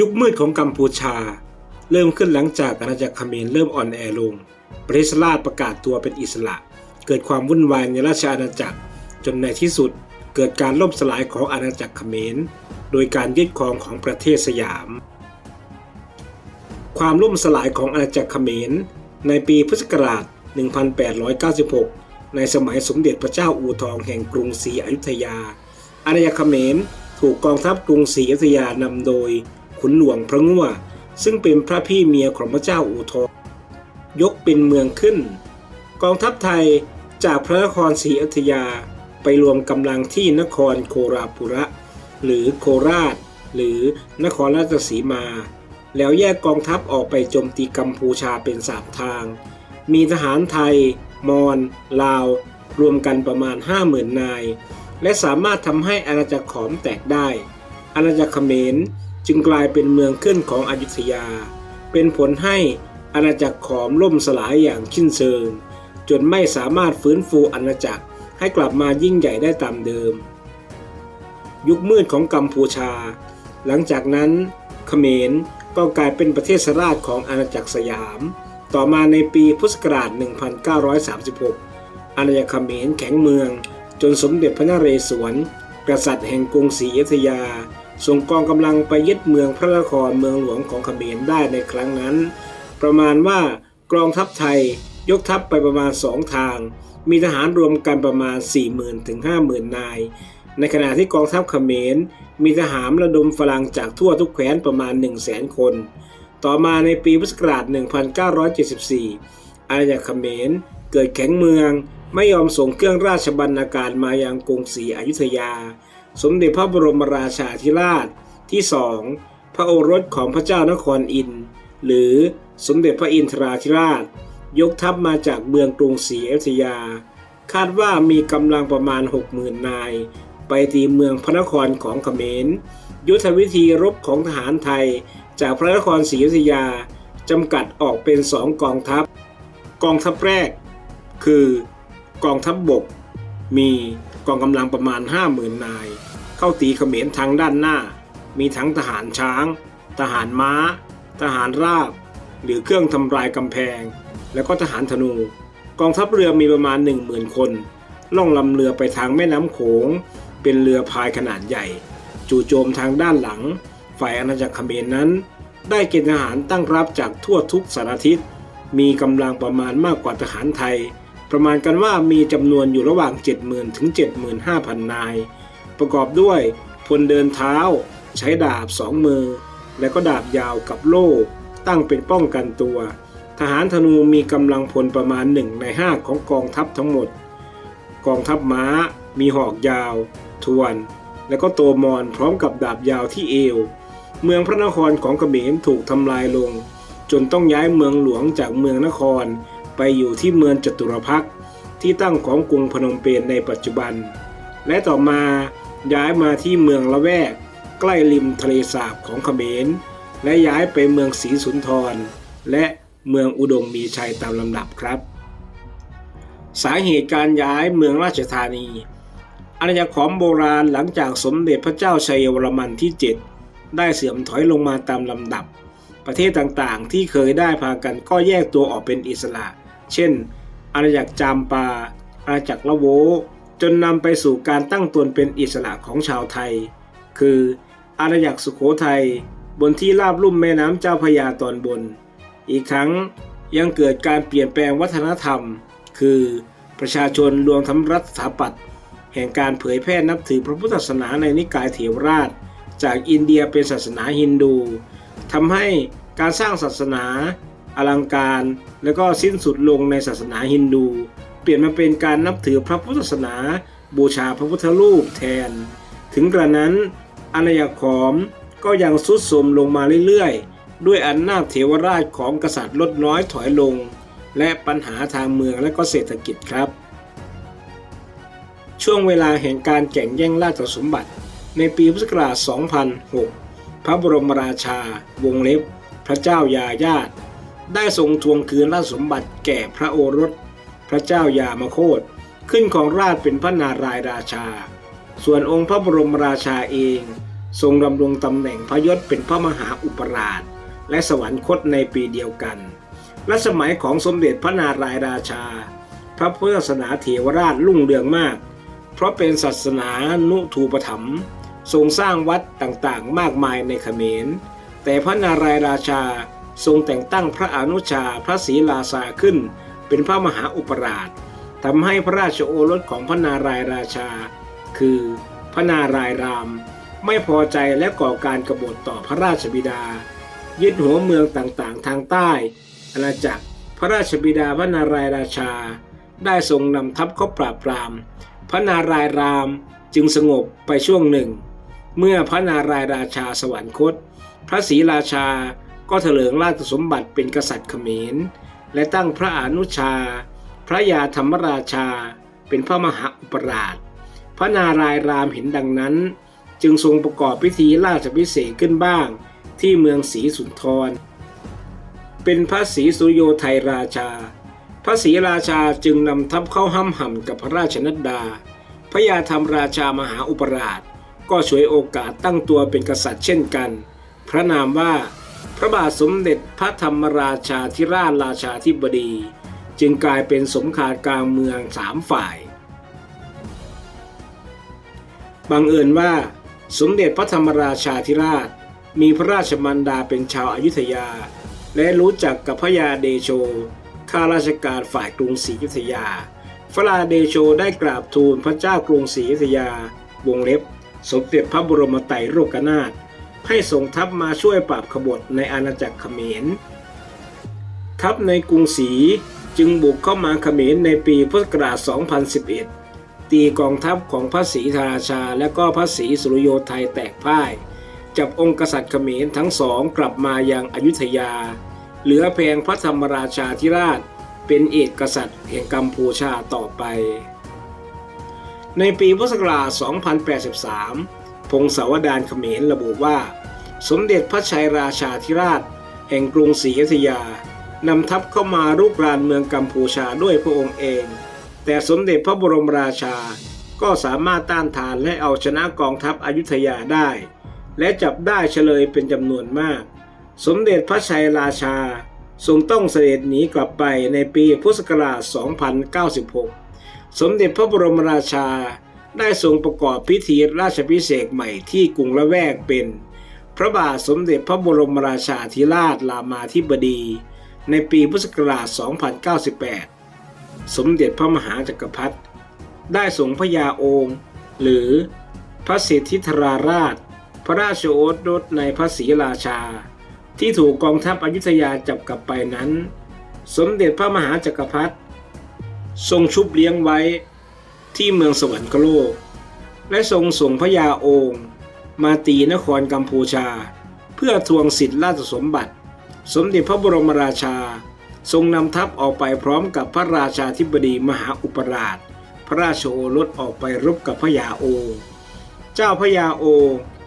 ยุคมืดของกัมพูชา เริ่มขึ้นหลังจากอาณาจักรเขมรเริ่มอ่อนแอลง ประเทศราชประกาศตัวเป็นอิสระ เกิดความวุ่นวายในราชอาณาจักร จนในที่สุดเกิดการล่มสลายของอาณาจักรเขมร โดยการยึดครองของประเทศสยาม ความล่มสลายของอาณาจักรเขมร ในปีพุทธศักราช 1896 ในสมัยสมเด็จพระเจ้าอู่ทองแห่งกรุงศรีอยุธยา อาณาจักรเขมรถูกกองทัพกรุงศรีอยุธยานำโดย ขุนหลวงพระงัวซึ่งเป็นพระพี่เมียของพระเจ้าอู่ทองยกเป็นเมืองขึ้น กองทัพไทยจากพระนครศรีอยุธยาไปรวมกำลังที่นครโคราปุระ หรือโคราช หรือนครราชสีมา แล้วแยกกองทัพออกไปโจมตีกัมพูชาเป็นสามทาง มีทหารไทย มอญลาว รวมกันประมาณ 50,000 นาย และสามารถทำให้อาณาจักรขอมแตกได้ อาณาจักรเขมร จึงกลายเป็นเมืองขึ้นของอยุธยา เป็นผลให้อาณาจักรขอมล่มสลายอย่างชิ้นเชิง จนไม่สามารถฟื้นฟูอาณาจักรให้กลับมายิ่งใหญ่ได้ตามเดิม ยุคมืดของกัมพูชา หลังจากนั้นเขมรก็กลายเป็นประเทศราชของอาณาจักรสยาม ต่อมาในปีพุทธศักราช 1936 อาณาจักรเขมรแข็งเมือง จนสมเด็จพระนเรศวร กษัตริย์แห่งกรุงศรีอยุธยา ส่งกองกำลังไปยึดเมืองพระนครเมืองหลวงของเขมรได้ในครั้งนั้น ประมาณว่ากองทัพไทยยกทัพไปประมาณสองทาง มีทหารรวมกันประมาณ 40,000ถึง50,000 นาย ในขณะที่กองทัพเขมร มีทหารระดมฝรั่งจากทั่วทุกแคว้นประมาณ 1 0 0 0 0แสนคน ต่อมาในปีพุทธศักราช 1974 อาณาจักรเขมรเกิดแข็งเมืองไม่ยอมส่งเครื่องราชบรรณาการมายังกรุงศรีอยุธยา สมเด็จพระบรมราชาธิราชที่สองพระโอรสของพระเจ้านครอิน หรือสมเด็จพระอินทราธิราช ยกทัพมาจากเมืองกรุงศรีอยุธยา คาดว่ามีกำลังประมาณ 60,000 นาย ไปตีเมืองพระนครของเขมร ยุทธวิธีรบของทหารไทย จากพระนครศรีอยุธยาจำกัดออกเป็นสองกองทัพ กองทัพแรก คือกองทัพบบก มีกองกำลังประมาณ 50,000 นาย เข้าตีเขมรทางด้านหน้า มีทั้งทหารช้าง ทหารม้า ทหารราบ หรือเครื่องทำลายกำแพง แล้วก็ทหารธนู กองทัพเรือมีประมาณ 10,000 คน ล่องลำเรือไปทางแม่น้ำโขง เป็นเรือพายขนาดใหญ่ จู่โจมทางด้านหลัง ฝ่ายอาณาจักรเขมรนั้น ได้เกณฑ์ทหารตั้งรับจากทั่วทุกสารทิศ มีกำลังประมาณมากกว่าทหารไทยประมาณกันว่ามีจำนวนอยู่ระหว่าง 70,000 ถึง 75,000 นาย ประกอบด้วยพลเดินเท้า ใช้ดาบสองมือ และก็ดาบยาวกับโล่ ตั้งเป็นป้องกันตัว ทหารธนูมีกำลังพลประมาณหนึ่งในห้าของกองทัพทั้งหมด กองทัพม้า มีหอกยาว ทวน และก็โตมอนพร้อมกับดาบยาวที่เอว เมืองพระนครของเขมรถูกทำลายลง จนต้องย้ายเมืองหลวงจากเมืองนคร ไปอยู่ที่เมืองจตุรพักษ์ที่ตั้งของกรุงพนมเปญในปัจจุบัน และต่อมา ย้ายมาที่เมืองละแวก ใกล้ริมทะเลสาบของเขมร และย้ายไปเมืองศรีสุนทร และเมืองอุดมมีชัยตามลำดับครับ สาเหตุการย้ายเมืองราชธานีอาณาจักรขอมโบราณหลังจากสมเด็จพระเจ้าชัยวรมันที่ 7 ได้เสื่อมถอยลงมาตามลำดับ ประเทศต่างๆ ที่เคยได้พากันก็แยกตัวออกเป็นอิสระ เช่น อาณาจักรจามปา อาณาจักรละโว จนนำไปสู่การตั้งตนเป็นอิสระของชาวไทย คืออาณาจักรสุโขทัยบนที่ราบลุ่มแม่น้ำเจ้าพระยาตอนบน อีกทั้งยังเกิดการเปลี่ยนแปลงวัฒนธรรม คือประชาชนรวมทั้งรัฐสถาปัตย์แห่งการเผยแพร่นับถือพระพุทธศาสนาในนิกายเถรราช จากอินเดียเป็นศาสนาฮินดูทำให้การสร้างศาสนา อลังการ และก็สิ้นสุดลงในศาสนาฮินดู เปลี่ยนมาเป็นการนับถือพระพุทธศาสนา บูชาพระพุทธรูปแทน ถึงกระนั้นอาณาจักรขอมก็ยังทรุดโทรมลงมาเรื่อยๆ ด้วยอำนนาจเทวราชของกษัตริย์ลดน้อยถอยลง และปัญหาทางเมืองและก็เศรษฐกิจครับ ช่วงเวลาแห่งการแข่งแย่งราชสมบัติ ในปีพุทธศักราช 2006 พระบรมราชาวงเล็บ พระเจ้ายายาติ ได้ทรงทวงคืนราชสมบัติแก่พระโอรส ระเจ้ายามโคตขึ้นของราชเป็นพระนารายราชา ส่วนองค์พระบรมราชาเอง ทรงดำรงตำแหน่งพระยศเป็นพระมหาอุปราช และสวรรคตในปีเดียวกันและสมัยของสมเด็จพระนารายราชา พระพุทธศาสนาเถรราชรุ่งเรืองมาก เพราะเป็นศาสนานุทูปถัมทรงสร้างวัดต่างๆ มากมายในเขมร แต่พระนารายราชาทรงแต่งตั้งพระอนุชาพระศรีลาชาขึ้น เป็นพระมหาอุปราชทำให้พระราชโอรสของพระนารายราชา คือพระนารายณ์ราม ไม่พอใจและก่อการกบฏต่อพระราชบิดา ยึดหัวเมืองต่างๆ ทางใต้ อาณาจักรพระราชบิดาพระนารายราชา ได้ทรงนำทัพเข้าปราบปราม พระนารายณ์รามจึงสงบไปช่วงหนึ่ง เมื่อพระนารายราชาสวรรคต พระศรีราชาก็เถลิงราชสมบัติเป็นกษัตริย์เขมร และตั้งพระอนุชา พระยาธรรมราชา เป็นพระมหาอุปราช พระนารายณ์รามเห็นดังนั้น จึงทรงประกอบพิธีราชพิเศษขึ้นบ้าง ที่เมืองศรีสุนทร เป็นพระศรีสุโยไทยราชา พระศรีราชาจึงนำทัพเข้าห้ำห่ำกับพระราชนัดดา พระยาธรรมราชามหาอุปราช ก็ฉวยโอกาสตั้งตัวเป็นกษัตริย์เช่นกัน พระนามว่า พระบาทสมเด็จพระธรรมราชาธิราชราชาธิบดี จึงกลายเป็นสมคารกลางเมืองสามฝ่าย บังเอิญว่า สมเด็จพระธรรมราชาธิราช มีพระราชมารดาเป็นชาวอายุทยา และรู้จักกับพระยาเดโชข้าราชการฝ่ายกรุงศรีอยุธยา พระราเดโชได้กราบทูลพระเจ้ากรุงศรีอยุธยา วงเล็บ สมเด็จพระบรมไตรโลกนาถ ให้ส่งทัพมาช่วยปราบขบฏในอาณาจักรเขมร ทัพในกรุงศรีจึงบุกเข้ามาเขมรในปีพุทธศักราช 2011 ตีกองทัพของพระศรีธาราชาและก็พระศรีสุริโยไทยแตกพ่าย จับองค์กษัตริย์เขมรทั้งสองกลับมายังอยุธยา เหลือเพียงพระธรรมราชาธิราช เป็นเอกกษัตริย์แห่งกัมพูชาต่อไป ในปีพุทธศักราช 2083 งศาวดารเขมรระบุว่า สมเด็จพระชัยราชาธิราช แห่งกรุงศรีอยุธยานำทัพเข้ามารุกรานเมืองกัมพูชาด้วยพระองค์เอง แต่สมเด็จพระบรมราชา ก็สามารถต้านทานและเอาชนะกองทัพอยุธยาได้ และจับได้เฉลยเป็นจำนวนมาก สมเด็จพระชัยราชาทรงต้องเสด็จหนีกลับไปในปีพุทธศักราช 2096 สมเด็จพระบรมราชา ได้ทรงประกอบพิธีราชพิเศษใหม่ที่กรุงละแวกเป็น พระบาทสมเด็จพระบรมราชาธิราชรามาธิบดี ในปีพุทธศักราช 2098 สมเด็จพระมหาจักรพรรดิได้ส่งพระยาโองค์หรือพระสิทธิธราราช พระราชโอรสในพระศรีราชา ที่ถูกกองทัพอยุธยาจับกลับไปนั้น สมเด็จพระมหาจักรพรรดิทรงชุบเลี้ยงไว้ ที่เมืองสวรรคโลก และทรงส่งพระยาโองค์มาตีนครกัมพูชา เพื่อทวงสิทธิราชสมบัติ สมเด็จพระบรมราชา ทรงนำทัพออกไปพร้อมกับพระราชาธิบดีมหาอุปราช พระราชโอรสออกไปรบกับพระยาโองเจ้าพระยาโอ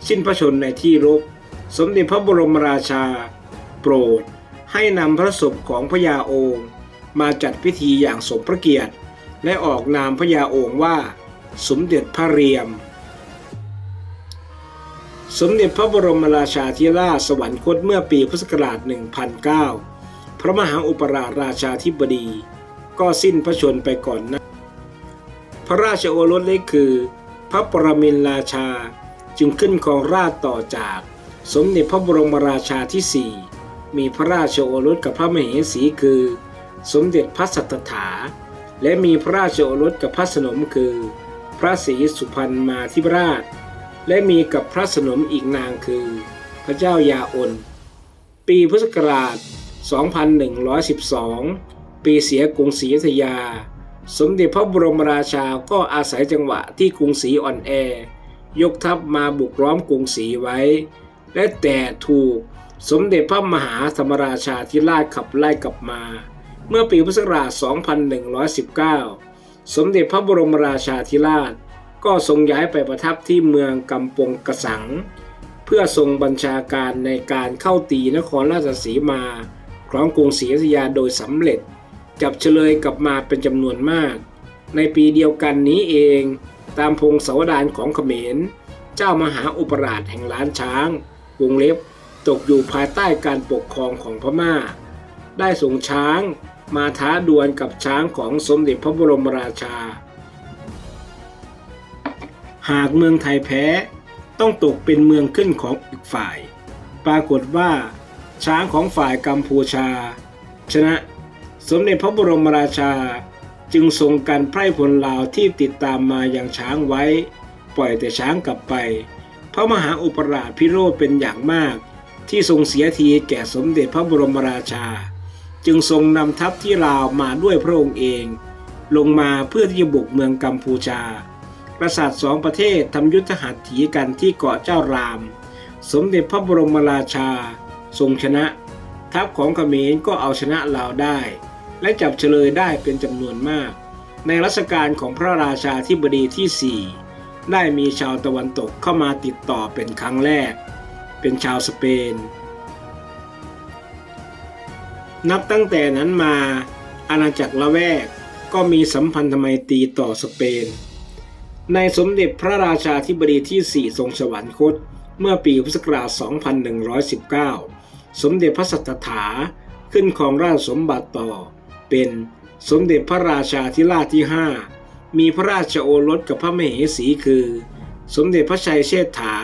สิ้นพระชนในที่รบ สมเด็จพระบรมราชา โปรดให้นำพระศพของพระยาโองมาจัดพิธีอย่างสมพระเกียรติ และออกนามพระยาโองค์ว่า สมเด็จพระเรียม สมเด็จพระบรมราชาธิราชสวรรคตเมื่อปีพุทธศักราช 1009 พระมหาอุปราชราชาธิบดี ก็สิ้นพระชนไปก่อนนะพระราชโอรสเล็กคือ พระปรมินราชาจึงขึ้นครองราชต่อจากสมเด็จพระบรมราชาที่สี่มีพระราชโอรสกับพระมเหสีคือ สมเด็จพระสัตถา และมีพระราชโอรสกับพระสนมคือ พระศรีสุพรรณมาธิราช และมีกับพระสนมอีกนางคือ พระเจ้ายาอนปีพุทธศักราช 2112 ปีเสียกรุงศรีอยุธยา สมเด็จพระบรมราชาก็อาศัยจังหวะที่กรุงศรีอ่อนแอ ยกทัพมาบุกล้อมกรุงศรีไว้ และแต่ถูกสมเด็จพระมหาธรรมราชาธิราชขับไล่กลับมา เมื่อปีพุทธศักราช 2119 สมเด็จพระบรมราชาธิราช ก็ทรงย้ายไปประทับที่เมืองกำปงกระสัง เพื่อทรงบัญชาการในการเข้าตีนครราชสีมาของกรุงศรีอยุธยาโดยสำเร็จ จับเฉลยกลับมาเป็นจำนวนมาก ในปีเดียวกันนี้เองตามพงศาวดารของเขมร เจ้ามหาอุปราชแห่งล้านช้าง วงเล็บ ตกอยู่ภายใต้การปกครองของพม่า ได้ส่งช้าง มาท้าดวลกับช้างของสมเด็จพระบรมราชา หากเมืองไทยแพ้ต้องตกเป็นเมืองขึ้นของอีกฝ่าย ปรากฏว่า ช้างของฝ่ายกัมพูชา ชนะสมเด็จพระบรมราชาจึงทรงการไพร่พลลาวที่ติดตามมาอย่างช้างไว้ ปล่อยแต่ช้างกลับไป พระมหาอุปราชพิโรธเป็นอย่างมาก ที่ทรงเสียทีแก่สมเด็จพระบรมราชา จึงทรงนำทัพที่ลาวมาด้วยพระองค์เอง ลงมาเพื่อที่จะบุกเมืองกัมพูชากษัตริย์สองประเทศทำยุทธหัตถีกันที่เกาะเจ้าราม สมเด็จพระบรมราชา ทรงชนะ ทัพของเขมรก็เอาชนะลาวได้ และจับเฉลยได้เป็นจำนวนมาก ในรัชกาลของพระราชาธิบดีที่ 4 ได้มีชาวตะวันตกเข้ามาติดต่อเป็นครั้งแรก เป็นชาวสเปน นับตั้งแต่นั้นมาอาณาจักรละแวกก็มีสัมพันธไมตรีต่อสเปน ในสมเด็จพระราชาธิบดีที่ 4 ทรงสวรรคต เมื่อปีพุทธศักราช 2119 สมเด็จพระสัตถาขึ้นครองราชสมบัติต่อ เป็นสมเด็จพระราชาธิราชที่ 5 มีพระราชโอรสกับพระมเหสีคือ สมเด็จพระชัยเชษฐา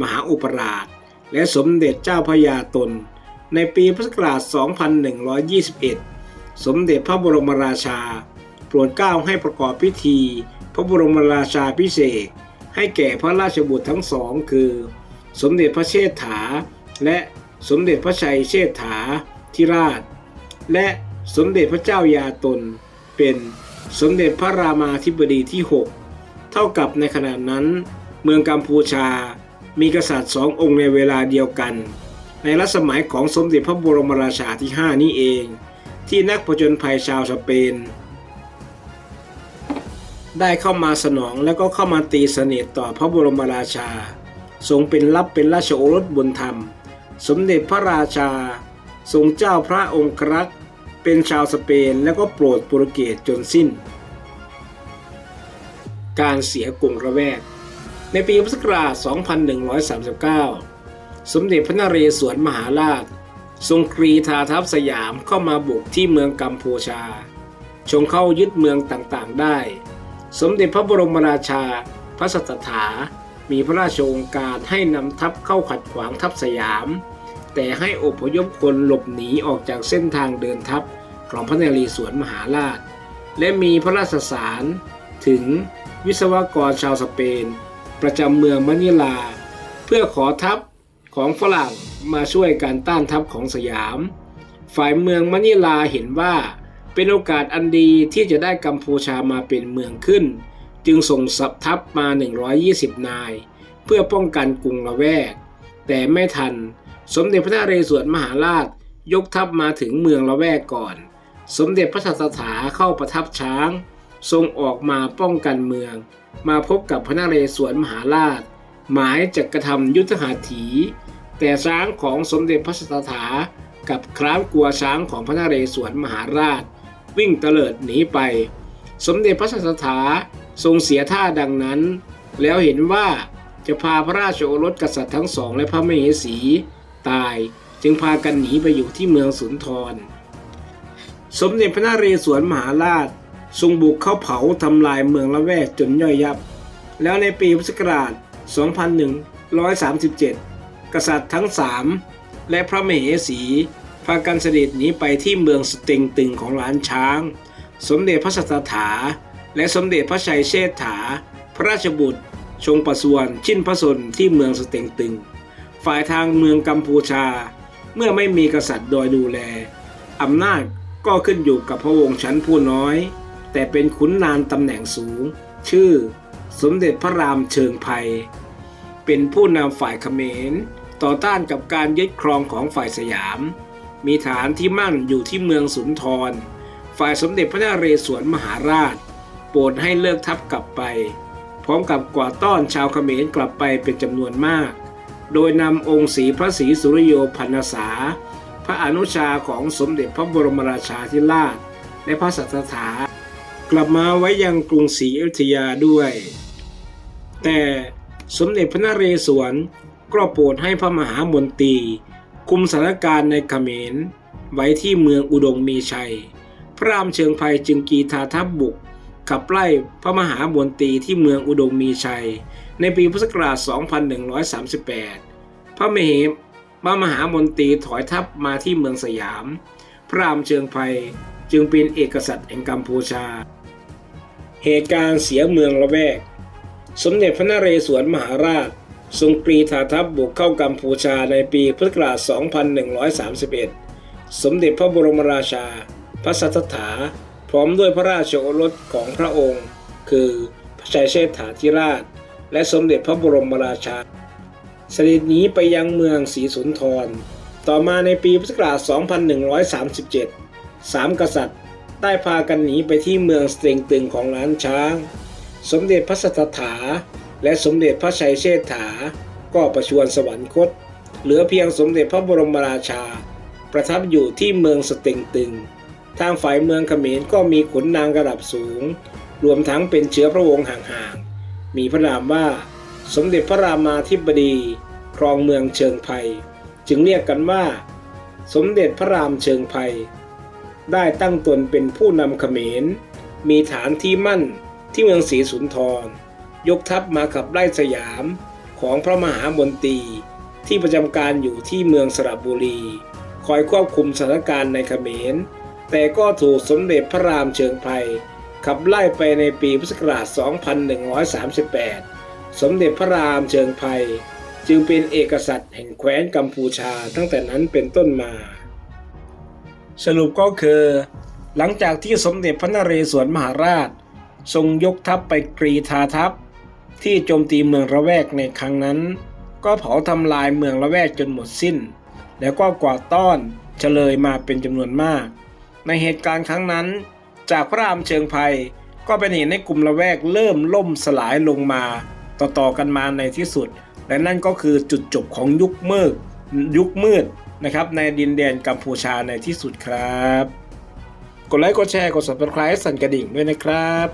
มหาอุปราช และสมเด็จเจ้าพระยาตน ในปีพุทธศักราช 2121 สมเด็จพระบรมราชา โปรดเกล้าให้ประกอบพิธี พระบรมราชาพิเศษ ให้แก่พระราชบุตรทั้งสองคือ สมเด็จพระเชษฐา และสมเด็จพระชัยเชษฐาธิราช และสมเด็จพระเจ้ายาตน เป็นสมเด็จพระรามาธิบดีที่ 6 เท่ากับในขณะนั้น เมืองกัมพูชา มีกษัตริย์สององค์ในเวลาเดียวกัน ในรัชสมัยของสมเด็จพระบรมราชาที่5นี้เอง ที่นักผจญภัยชาวสเปน ได้เข้ามาสนองและก็เข้ามาตีสนิทต่อพระบรมราชา ทรงเป็นรับเป็นราชโอรสบุญธรรม สมเด็จพระราชา ทรงเจ้าพระองค์ครักษ์เป็นชาวสเปนและก็โปรดโปรตุเกสจนสิ้น การเสียกรุงระแวก ในปีพุทธศักราช 2139 สมเด็จพระนเรศวรมหาราช ทรงกรีธาทัพสยามเข้ามาบุกที่เมืองกัมพูชา ชงเข้ายึดเมืองต่างๆได้ สมเด็จพระบรมราชา พระสัตถา มีพระราชโองการให้นำทัพเข้าขัดขวางทัพสยาม แต่ให้อพยพคนหลบหนีออกจากเส้นทางเดินทัพของพระนเรศวรมหาราช และมีพระราชสารถึงวิศวกรชาวสเปน ประจำเมืองมะนิลา เพื่อขอทัพ ของฝรั่งมาช่วยการต้านทัพของสยาม ฝ่ายเมืองมะนิลาเห็นว่าเป็นโอกาสอันดีที่จะได้กัมพูชามาเป็นเมืองขึ้น จึงส่งสับทัพมา 120 นาย เพื่อป้องกันกรุงละแวก แต่ไม่ทัน สมเด็จพระนเรศวรมหาราชยกทัพมาถึงเมืองละแวกก่อน สมเด็จพระสัตถาเข้าประทับช้าง ทรงออกมาป้องกันเมือง มาพบกับพระนเรศวรมหาราช หมายจะกระทำยุทธหัตถี แต่ช้างของสมเด็จพระสัตถากับคร้านกลัวช้างของพระนเรศวรมหาราช วิ่งเตลิดหนีไป สมเด็จพระสัตถาทรงเสียท่าดังนั้น แล้วเห็นว่าจะพาพระราชโอรสกษัตริย์ทั้งสอง และพระมเหสี ตายจึงพากันหนีไปอยู่ที่เมืองสุนทร สมเด็จพระนเรศวรมหาราช ทรงบุกเข้าเผาทำลายเมืองละแวกจนย่อยยับ แล้วในปีพุทธศักราช 2137 กษัตริย์ทั้งสามและพระมเหสี พากันเสด็จหนีไปที่เมืองสเต็งตึงของล้านช้าง สมเด็จพระสัตถา และสมเด็จพระชัยเชษฐา พระราชบุตร ชงประสวนชินพระสนที่เมืองสเต็งตึง ฝ่ายทางเมืองกัมพูชา เมื่อไม่มีกษัตริย์โดยดูแลอำนาจก็ขึ้นอยู่กับพระวงศ์ชั้นผู้น้อย แต่เป็นขุนนางตำแหน่งสูง ชื่อ สมเด็จพระรามเชิงภัย เป็นผู้นำฝ่ายเขมร ต่อต้านกับการยึดครองของฝ่ายสยาม มีฐานที่มั่นอยู่ที่เมืองสุนทร ฝ่ายสมเด็จพระนเรศวรมหาราช โปรดให้เลิกทัพกลับไป พร้อมกับกวาดต้อนชาวเขมรกลับไปเป็นจำนวนมาก โดยนำองค์ศรีพระศรีสุริโยพันษาพระอนุชาของสมเด็จพระบรมราชาธิราช และพระสัตถากลับมาไว้ยังกรุงศรีอยุธยาด้วย แต่สมเด็จพระนเรศวรก็โปรดให้พระมหามนตรีคุมสถานการณ์ในเขมร ไว้ที่เมืองอุดมมีชัย พระรามเชิงภัยจึงกีทาทัพบุก ขับไล่พระมหามนตรีที่เมืองอุดมมีชัย ในปีพุทธศักราช 2138 พระมเหพระมหามนตรีถอยทัพมาที่เมืองสยาม พระรามเชิงภัยจึงเป็นเอกษัตริย์แห่งกัมพูชา เหตุการณ์เสียเมืองละแวก สมเด็จพระนเรศวรมหาราช ทรงกรีธาทัพบุกเข้ากัมพูชาในปีพุทธศักราช 2131 สมเด็จพระบรมราชา พระสัทธาพร้อมด้วยพระราชโอรสของพระองค์ คือพระชัยเชษฐาธิราช และสมเด็จพระบรมราชา เสด็จหนีไปยังเมืองศรีสุนทร ต่อมาในปีพุทธศักราช 2137 สามกษัตริย์ได้พากันหนีไปที่เมืองสเตงตึงของล้านช้าง สมเด็จพระสัทธาและสมเด็จพระชัยเชษฐา ก็ประชวรสวรรคต เหลือเพียงสมเด็จพระบรมราชา ประทับอยู่ที่เมืองสเตงตึง ทางฝ่ายเมืองเขมรก็มีขุนนางระดับสูง รวมทั้งเป็นเชื้อพระวงศ์ห่างๆ มีพระนามว่า สมเด็จพระรามาธิบดี ครองเมืองเชิงไพจึงเรียกกันว่า สมเด็จพระรามเชิงไพได้ตั้งตนเป็นผู้นำเขมร มีฐานที่มั่น ที่เมืองศรีสุนทร ยกทัพมาขับไล่สยามของพระมหามนตรีที่ประจำการอยู่ที่เมืองสระบุรี คอยควบคุมสถานการณ์ในเขมร แต่ก็ถูกสมเด็จพระรามเชิงไพขับไล่ไปในปีพุทธศักราช 2138 สมเด็จพระรามเชิงไพจึงเป็นเอกษัตริย์แห่งแคว้นกัมพูชาตั้งแต่นั้นเป็นต้นมา สรุปก็คือ หลังจากที่สมเด็จพระนเรศวรมหาราช ทรงยกทัพไปกรีธาทัพ ที่โจมตีเมืองระแวกในครั้งนั้น ก็เผาทำลายเมืองละแวกจนหมดสิ้น แล้วก็กวาดต้อนเฉลยมาเป็นจำนวนมาก ในเหตุการณ์ครั้งนั้น จากพระรามเชิงภัยก็เป็นเหตุให้กลุ่มละแวกเริ่มล่มสลายลงมา ต่อๆกันมาในที่สุด และนั่นก็คือจุดจบของยุคมืดยุคมืดนะครับในดินแดนกัมพูชาในที่สุดครับ กดไลค์กดแชร์กด subscribe สั่นกระดิ่งด้วยนะครับ